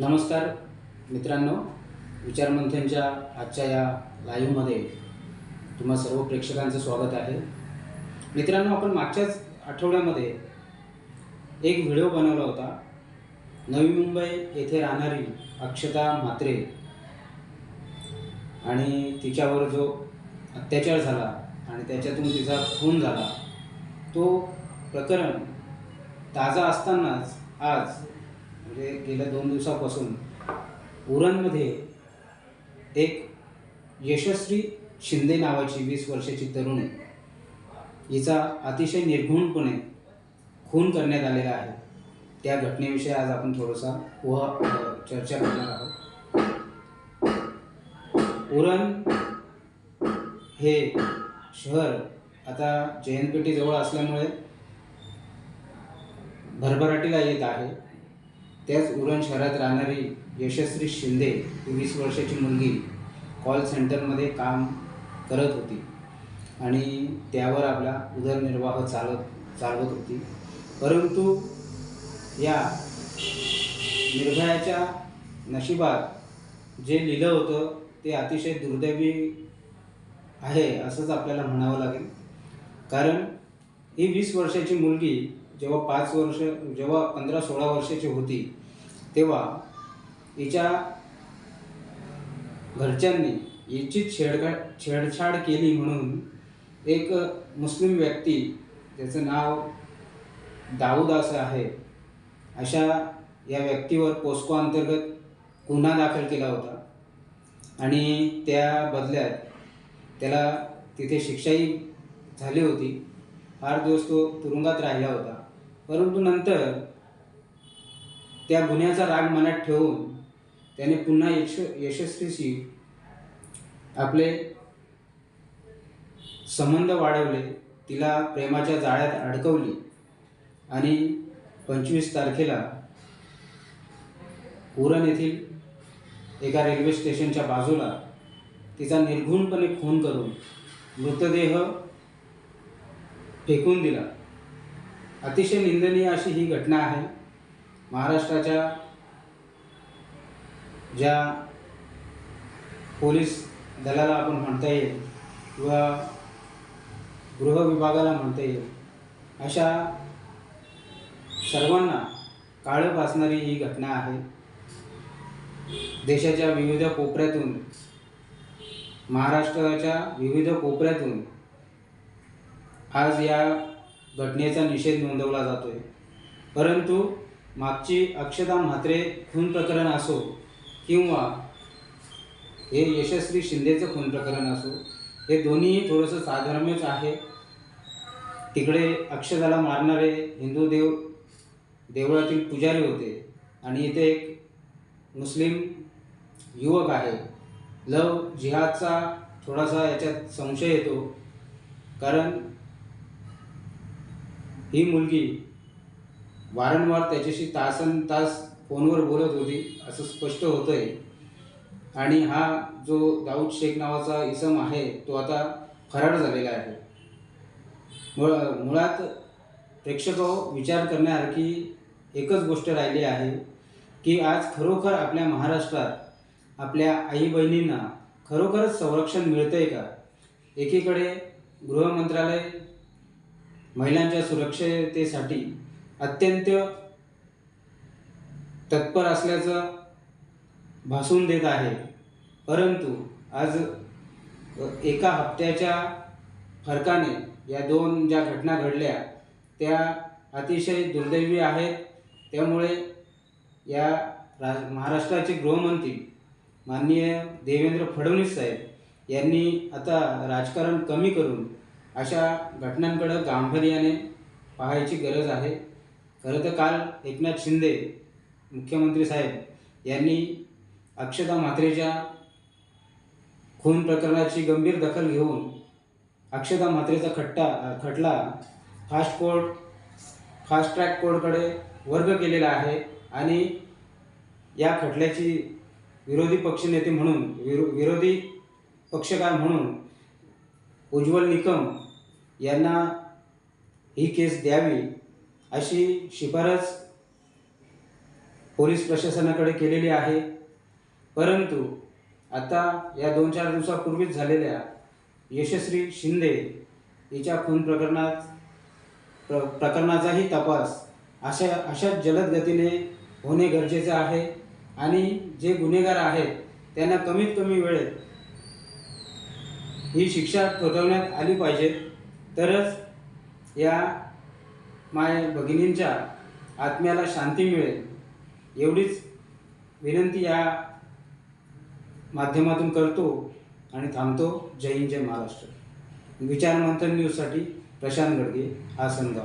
नमस्कार मित्रांनो. विचारमंथनच्या आजच्या या लाईव्हमध्ये तुम्हा सर्व प्रेक्षकांचं स्वागत आहे. मित्रांनो आपण मागच्याच आठवड्यामध्ये एक व्हिडिओ बनवला होता. नवी मुंबई येथे राहणारी अक्षता म्हात्रे आणि तिच्यावर जो अत्याचार झाला आणि त्याच्यातून तिचा खून झाला तो प्रकरण ताजा असतानाच आज म्हणजे गेल्या दोन दिवसापासून उरणमध्ये एक यशस्वी शिंदे नावाची वीस वर्षाची तरुणी हिचा अतिशय निर्घुणपणे खून करण्यात आलेला आहे. त्या घटनेविषयी आज आपण थोडंसा व चर्चा करणार आहोत. उरण हे शहर आता जयंतपेठीजवळ असल्यामुळे भरभराटीला येत आहे. त्याच उरण शहरात राहणारी यशस्वी शिंदे ही वीस वर्षाची मुलगी कॉल सेंटरमध्ये काम करत होती. आणि त्यावर आपला उदरनिर्वाह चालत चालवत होती. परंतु या निर्भयाच्या नशिबात जे लिहिलं होतं ते अतिशय दुर्दैवी आहे असंच आपल्याला म्हणावं लागेल. कारण ही वीस वर्षाची मुलगी जेव्हा पाच वर्ष जेव्हा पंधरा सोळा वर्षाची होती तेव्हा हिच्या घरच्यांनी हिची छेडका छेडछाड केली म्हणून एक मुस्लिम व्यक्ती त्याचं नाव दाऊद असं आहे अशा या व्यक्तीवर पोस्को अंतर्गत गुन्हा दाखल केला होता. आणि त्या बदल्यात त्याला तिथे शिक्षाही झाली होती. फार दिवस तो तुरुंगात राहिला होता. परंतु नंतर त्या गुन्ह्याचा राग मनात ठेवून त्याने पुन्हा यश यशस्वीशी आपले संबंध वाढवले तिला प्रेमाच्या जाळ्यात अडकवली आणि पंचवीस तारखेला उरण येथील एका रेल्वे स्टेशनच्या बाजूला तिचा निर्घुणपणे खून करून मृतदेह फेकून दिला. अतिशय निंदनीय अशी ही घटना आहे. महाराष्ट्राच्या ज्या पोलीस दलाला आपण म्हणता येईल किंवा गृह विभागाला म्हणता येईल अशा सर्वांना काळं भासणारी ही घटना आहे. देशाच्या विविध कोपऱ्यातून महाराष्ट्राच्या विविध कोपऱ्यातून आज या घटनेचा निषेध नोंदवला जातोय. परंतु मागची अक्षता म्हात्रे खून प्रकरण असो किंवा हे यशस्वी शिंदेचं खून प्रकरण असो हे दोन्हीही थोडंसं साधर्म्यच आहे. तिकडे अक्षताला मारणारे हिंदू देव देवळातील पुजारी होते आणि इथे एक मुस्लिम युवक आहे. लव जिहादचा थोडासा याच्यात संशय येतो कारण ही मुलगी वारंवार त्याच्याशी तासन तास फोनवर बोलत होती असं स्पष्ट होतं आहे आणि हा जो दाऊद शेख नावाचा इसम आहे तो आता फरार झालेला आहे. मुळ मुळात प्रेक्षक हो, विचार करण्यासारखी एकच गोष्ट राहिली आहे की आज खरोखर आपल्या महाराष्ट्रात आपल्या आई बहिणींना खरोखरच संरक्षण मिळतं आहे का? एकीकडे गृहमंत्रालय महिलांच्या सुरक्षतेसाठी अत्यंत तत्पर असल्याचं भासून देत आहे. परंतु आज एका हप्त्याच्या फरकाने या दोन ज्या घटना घडल्या त्या अतिशय दुर्दैवी आहेत. त्यामुळे या रा महाराष्ट्राचे गृहमंत्री माननीय देवेंद्र फडणवीस साहेब यांनी आता राजकारण कमी करून अशा घटनांकडं गांभीर्याने पाहायची गरज आहे. खरं तर काल एकनाथ शिंदे मुख्यमंत्री साहेब यांनी अक्षता म्हात्रेच्या खून प्रकरणाची गंभीर दखल घेऊन अक्षता म्हात्रेचा खट्टा खटला फास्ट कोर्ट फास्ट ट्रॅक कोर्टकडे वर्ग केलेला आहे आणि या खटल्याची विरोधी पक्षनेते म्हणून विरो विरोधी पक्षकार म्हणून उज्ज्वल निकम यांना ही केस द्यावी अशी शिफारस पोलीस प्रशासनाकडे केलेली आहे. परंतु आता या दोन चार दिवसापूर्वीच झालेल्या यशस्वी शिंदे हिच्या खून प्रकरणात प्र प्रकरणाचाही तपास अशा अशाच जलद गतीने होणे गरजेचे आहे. आणि जे गुन्हेगार आहेत त्यांना कमीत कमी वेळेत ही शिक्षा ठोठवण्यात आली पाहिजे. तरच या माय भगिनींच्या आत्म्याला शांती मिळेल. एवढीच विनंती या माध्यमातून करतो आणि थांबतो. जय हिंद जय महाराष्ट्र. विचार मंथन न्यूजसाठी प्रशांत गडगे हा संघ